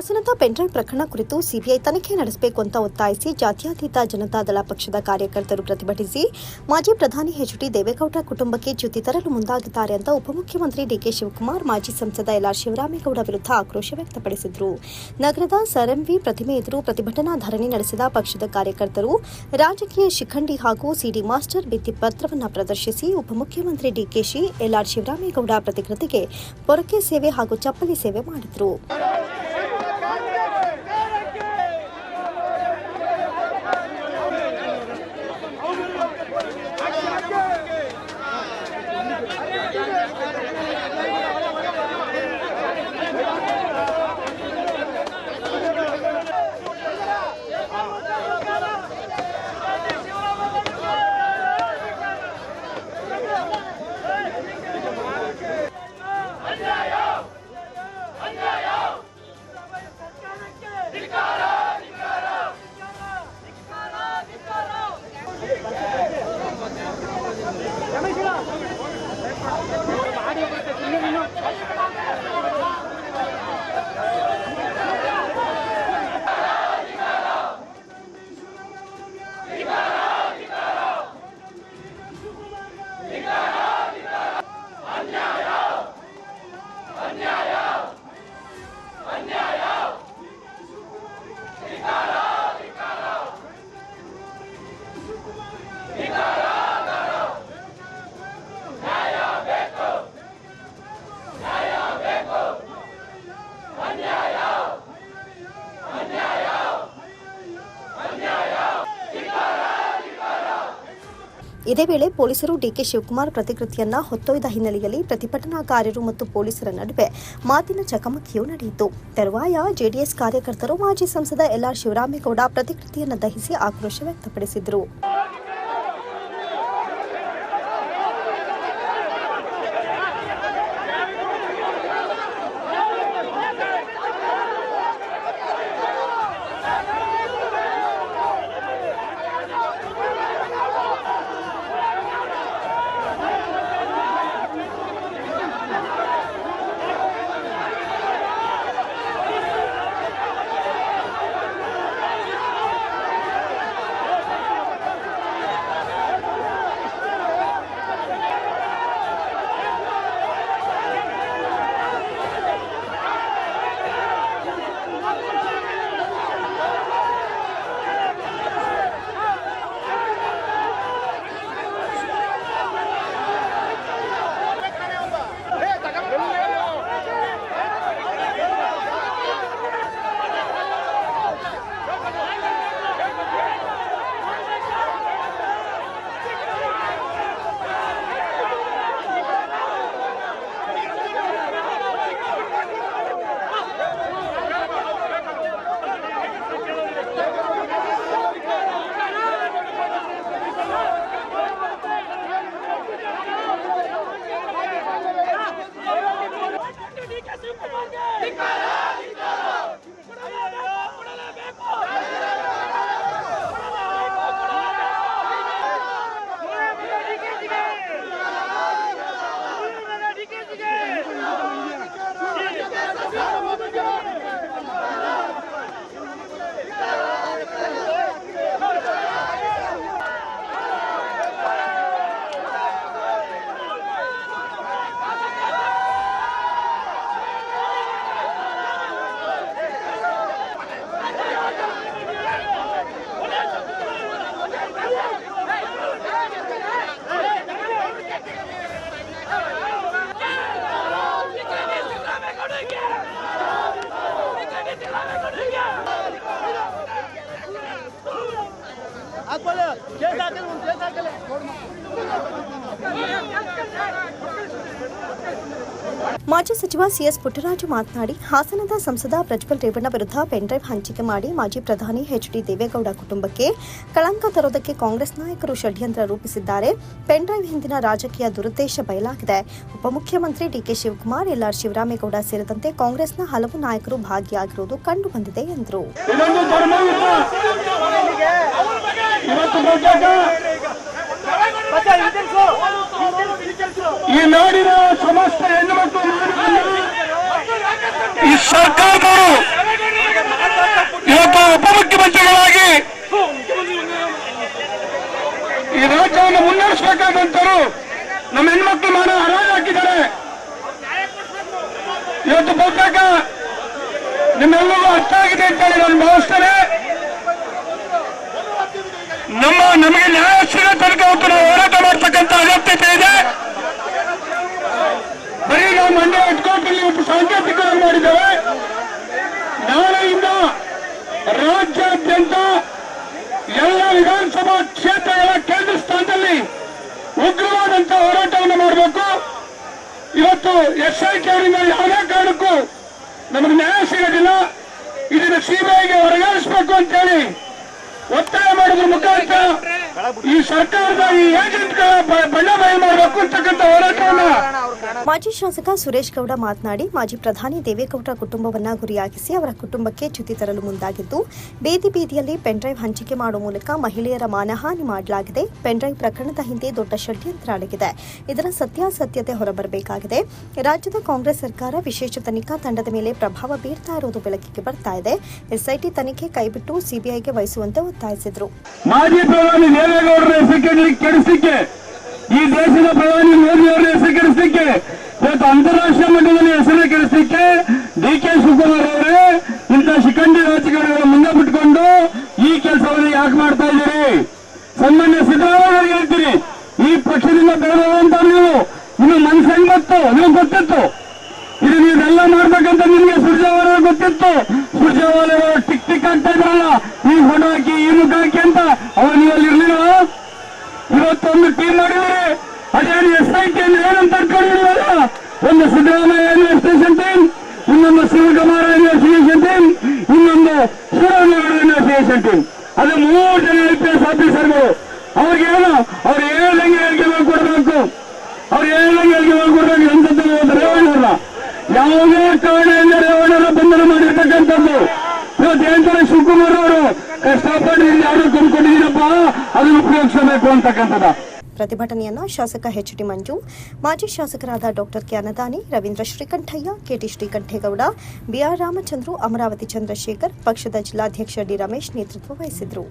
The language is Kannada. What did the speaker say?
ಹಾಸನದ ಪೆನ್ಡ್ರೈವ್ ಪ್ರಕರಣ ಕುರಿತು ಸಿಬಿಐ ತನಿಖೆ ನಡೆಸಬೇಕು ಅಂತ ಒತ್ತಾಯಿಸಿ ಜಾತ್ಯತೀತ ಜನತಾದಳ ಪಕ್ಷದ ಕಾರ್ಯಕರ್ತರು ಪ್ರತಿಭಟಿಸಿ ಮಾಜಿ ಪ್ರಧಾನಿ ಎಚ್ಡಿ ದೇವೇಗೌಡ ಕುಟುಂಬಕ್ಕೆ ಚ್ಯುತಿ ತರಲು ಮುಂದಾಗಿದ್ದಾರೆ ಅಂತ ಉಪಮುಖ್ಯಮಂತ್ರಿ ಡಿಕೆ ಶಿವಕುಮಾರ್, ಮಾಜಿ ಸಂಸದ ಎಲ್ ಆರ್ ಶಿವರಾಮೇಗೌಡ ವಿರುದ್ಧ ಆಕ್ರೋಶ ವ್ಯಕ್ತಪಡಿಸಿದರು. ನಗರದ ಸರ್ಎಂವಿ ಪ್ರತಿಮೆ ಎದುರು ಪ್ರತಿಭಟನಾ ಧರಣಿ ನಡೆಸಿದ ಪಕ್ಷದ ಕಾರ್ಯಕರ್ತರು ರಾಜಕೀಯ ಶಿಖಂಡಿ ಹಾಗೂ ಸಿಡಿ ಮಾಸ್ಟರ್ ಭಿತ್ತಿ ಪತ್ರವನ್ನು ಪ್ರದರ್ಶಿಸಿ ಉಪಮುಖ್ಯಮಂತ್ರಿ ಡಿಕೆಶಿ ಎಲ್ಆರ್ ಶಿವರಾಮೇಗೌಡ ಪ್ರತಿಕೃತಿಗೆ ಪೊರಕೆ ಸೇವೆ ಹಾಗೂ ಚಪ್ಪಲಿ ಸೇವೆ ಮಾಡಿದರು. よいしょ。ಇದೇ ವೇಳೆ ಪೊಲೀಸರು ಡಿಕೆ ಶಿವಕುಮಾರ್ ಪ್ರತಿಕೃತಿಯನ್ನ ಹೊತ್ತೊಯ್ದ ಹಿನ್ನೆಲೆಯಲ್ಲಿ ಪ್ರತಿಭಟನಾಕಾರರು ಮತ್ತು ಪೊಲೀಸರ ನಡುವೆ ಮಾತಿನ ಚಕಮಕಿಯೂ ನಡೆಯಿತು. ತರುವಾಯ ಜೆಡಿಎಸ್ ಕಾರ್ಯಕರ್ತರು ಮಾಜಿ ಸಂಸದ ಎಲ್ಆರ್ ಶಿವರಾಮೇಗೌಡ ಪ್ರತಿಕೃತಿಯನ್ನು ದಹಿಸಿ ಆಕ್ರೋಶ ವ್ಯಕ್ತಪಡಿಸಿದರು. చేసి ಮಾಜಿ ಸಚಿವ ಸಿಎಸ್ ಪುಟ್ಟರಾಜು ಮಾತನಾಡಿ, ಹಾಸನದ ಸಂಸದ ಪ್ರಜ್ವಲ್ ರೇವಣ್ಣ ವಿರುದ್ಧ ಪೆನ್ಡ್ರೈವ್ ಹಂಚಿಕೆ ಮಾಡಿ ಮಾಜಿ ಪ್ರಧಾನಿ ಎಚ್ಡಿ ದೇವೇಗೌಡ ಕುಟುಂಬಕ್ಕೆ ಕಳಂಕ ತರೋದಕ್ಕೆ ಕಾಂಗ್ರೆಸ್ ನಾಯಕರು ಷಡ್ಯಂತ್ರ ರೂಪಿಸಿದ್ದಾರೆ. ಪೆನ್ಡ್ರೈವ್ ಹಿಂದಿನ ರಾಜಕೀಯ ದುರುದ್ದೇಶ ಬಯಲಾಗಿದೆ. ಉಪಮುಖ್ಯಮಂತ್ರಿ ಡಿಕೆ ಶಿವಕುಮಾರ್ ಎಲ್ಆರ್ ಶಿವರಾಮೇಗೌಡ ಸೇರಿದಂತೆ ಕಾಂಗ್ರೆಸ್ನ ಹಲವು ನಾಯಕರು ಭಾಗಿಯಾಗಿರುವುದು ಕಂಡು ಬಂದಿದೆ ಎಂದರು ಈ ನಾಡಿನ ಸಮಸ್ತ ಹೆಣ್ಣುಮಕ್ಕಳು ಈ ಸರ್ಕಾರದವರು ಇವತ್ತು ಉಪಮುಖ್ಯಮಂತ್ರಿಗಳಾಗಿ ಈ ರಾಜ್ಯವನ್ನು ಮುನ್ನಡೆಸಬೇಕಾದಂತರು ನಮ್ಮ ಹೆಣ್ಮಕ್ಳು ಮಾಡ ಹರಾಜು ಹಾಕಿದ್ದಾರೆ. ಇವತ್ತು ಬಹುತೇಕ ನಿಮ್ಮೆಲ್ಲರೂ ಅರ್ಥ ಆಗಿದೆ ಅಂತೇಳಿ ನಾನು ಭಾವಿಸ್ತೇನೆ. ನಮ್ಮ, ನಮಗೆ ನ್ಯಾಯ ಸಿಗೋ ತನಕ ಅವತ್ತು ನಾವು ಹೋರಾಟ ಮಾಡ್ತಕ್ಕಂಥ ಅಗತ್ಯತೆ ಇದೆ. ಬರೀ ನಾವು ಮಂಡ್ಯ ಇಟ್ಕೊಂಡು ಒಬ್ಬ ಸಾಂಕೇತಿಕವಾಗಿ ಮಾಡಿದ್ದೇವೆ. ನಾಳೆಯಿಂದ ರಾಜ್ಯಾದ್ಯಂತ ಎಲ್ಲ ವಿಧಾನಸಭಾ ಕ್ಷೇತ್ರಗಳ ಕೇಂದ್ರ ಸ್ಥಾನದಲ್ಲಿ ಉಗ್ರವಾದಂತ ಹೋರಾಟವನ್ನು ಮಾಡಬೇಕು. ಇವತ್ತು ಎಸ್ ಐ ಟಿ ಅವರಿಂದ ಯಾವುದೇ ಕಾರಣಕ್ಕೂ ನಮಗೆ ನ್ಯಾಯ ಸಿಗೋದಿಲ್ಲ. ಇದನ್ನು ಸಿಬಿಐಗೆ ಹೊರಗಾಡಿಸಬೇಕು ಅಂತೇಳಿ ಒತ್ತಾಯ ಮಾಡೋದ್ರ ಮುಖಾಂತರ ಈ ಸರ್ಕಾರದ ಈ ಏಜೆಂಟ್ಗಳ ಬ- ಬಣ್ಣ ಬಯಲು ಮಾಡಬೇಕು ಅಂತಕ್ಕಂಥ ಹೋರಾಟವನ್ನ ಮಾಜಿ ಶಾಸಕ ಸುರೇಶ್ ಗೌಡ ಮಾತನಾಡಿ, ಮಾಜಿ ಪ್ರಧಾನಿ ದೇವೇಗೌಡ ಕುಟುಂಬವನ್ನ ಗುರಿಯಾಗಿಸಿ ಅವರ ಕುಟುಂಬಕ್ಕೆ ಚ್ಯುತಿ ತರಲು ಮುಂದಾಗಿದ್ದು, ಬೀದಿ ಬೀದಿಯಲ್ಲಿ ಪೆನ್ಡ್ರೈವ್ ಹಂಚಿಕೆ ಮಾಡುವ ಮೂಲಕ ಮಹಿಳೆಯರ ಮಾನಹಾನಿ ಮಾಡಲಾಗಿದೆ. ಪೆನ್ಡ್ರೈವ್ ಪ್ರಕರಣದ ಹಿಂದೆ ದೊಡ್ಡ ಷಡ್ಯಂತ್ರ ಅಡಗಿದೆ ಇದರ ಸತ್ಯಾಸತ್ಯತೆ ಹೊರಬರಬೇಕಾಗಿದೆ. ರಾಜ್ಯದ ಕಾಂಗ್ರೆಸ್ ಸರ್ಕಾರ ವಿಶೇಷ ತನಿಖಾ ತಂಡದ ಮೇಲೆ ಪ್ರಭಾವ ಬೀರ್ತಾ ಇರುವುದು ಬೆಳಕಿಗೆ ಬರ್ತಾ ಇದೆ. ಎಸ್ಐಟಿ ತನಿಖೆ ಕೈಬಿಟ್ಟು ಸಿಬಿಐಗೆ ವಹಿಸುವಂತೆ ಒತ್ತಾಯಿಸಿದರು. ಮಾಜಿ ಪ್ರಧಾನಿ ದೇವೇಗೌಡರ ಈ ದೇಶದ ಪ್ರಧಾನಿ ಮೋದಿ ಅವರ ಹೆಸರು ಕೆಡಿಸಲಿಕ್ಕೆ ಇವತ್ತು ಅಂತಾರಾಷ್ಟ್ರೀಯ ಮಟ್ಟದಲ್ಲಿ ಹೆಸರು ಕೆಡಿಸಲಿಕ್ಕೆ ಡಿ ಕೆ ಶಿವಕುಮಾರ್ ಅವರೇ ಇಂಥ ಶಿಖಂಡಿ ರಾಜಕಾರಣಿಗಳ ಮುಂದೆ ಬಿಟ್ಕೊಂಡು ಈ ಕೆಲಸವನ್ನು ಯಾಕೆ ಮಾಡ್ತಾ ಇದ್ದೀರಿ? ಸನ್ಮಾನ್ಯ ಸಿದ್ದರಾಮಯ್ಯ ಹೇಳ್ತೀರಿ ಈ ಪಕ್ಷದಿಂದ ಬೆಳೆದಂತ ನೀವು. ಇನ್ನು ಮನಸ್ಸು ಹೆಂಗ್ ಗೊತ್ತು ಗೊತ್ತಿತ್ತು. ಇದು ನೀವೆಲ್ಲ ಮಾಡ್ಬೇಕಂತ ನಿಮ್ಗೆ ಸುರ್ಜೇವಾಲ ಗೊತ್ತಿತ್ತು. ಸುರ್ಜೇವಾಲ ಟಿಕ್ ಟಿಕ್ ಆಗ್ತಾ ಇದ್ರಲ್ಲ ಈ ಫೋಟೋ ಹಾಕಿ, ಈ ಮುಖ ಹಾಕಿ ಅಂತ ಅವ್ರು ನೀವಲ್ಲಿ ಇರ್ಲಿಲ್ಲ ಇವತ್ತೊಂದು ಟೀಮ್ ಮಾಡಿದ್ರೆ ಅದೇನು ಎಸ್ ಐ ಟಿ ಏನಂತ ಅನ್ಕೊಂಡಿಲ್ವಲ್ಲ ಒಂದು ಸಿದ್ದರಾಮಯ್ಯ ಯೂನಿವರ್ಸಿಟೇಷನ್ ಟೀಮ್ ಇನ್ನೊಂದು ಶಿವಕುಮಾರ ಯೂನಿವರ್ಸಿಟೇಷನ್ ಟೀಮ್ ಇನ್ನೊಂದು ಶಿವರಾಮೇಗೌಡ ಯೂನಿವರ್ಸಿಟೇಷನ್ ಟೀಮ್ ಅದು ಮೂರು ಜನ ಐ ಪಿ ಎಸ್ ಆಫೀಸರ್ಗಳು ಅವ್ರಿಗೇನು ಅವ್ರು ಹೇಳ್ದಂಗೆ ಹೇಳಿಕೆ ಮಾಡಿಕೊಡ್ಬೇಕು ಅವ್ರು ಹೇಳ್ದಂಗೆ ಹೇಳಿಕೆ ಕೊಡಬೇಕು. ಎಂತದ್ದು ಒಂದು ರೇವಣ್ಣವ್ರನ್ನ ಯಾವುದೇ ಕಾರಣದಿಂದ ರೇವಣ್ಣರ ಬಂಧನ ಮಾಡಿರ್ತಕ್ಕಂಥದ್ದು. ಇವತ್ತು ಹೇಳ್ತಾರೆ ಶಿವಕುಮಾರ್ ಅವರು ಕಷ್ಟಪಟ್ಟು ಯಾರು ಕೊಂಡ್ಕೊಂಡಿದ್ದೀರಪ್ಪ? ಅದನ್ನು ಉಪಯೋಗಿಸಬೇಕು ಅಂತಕ್ಕಂಥದ್ದು. ಪ್ರತಿಭಟನೆಯನ್ನ ಶಾಸಕ ಎಚ್ ಡಿ ಮಂಜು, ಮಾಜಿ ಶಾಸಕರಾದ doctor K Annadani Ravindra Srikantaiah KT Srikantegowda BR Ramachandru, Amaravati Chandrashekar, ಪಕ್ಷದ ಜಿಲ್ಲಾಧ್ಯಕ್ಷ ಡಿ ರಮೇಶ್ ನೇತೃತ್ವ ವಹಿಸಿದ್ರು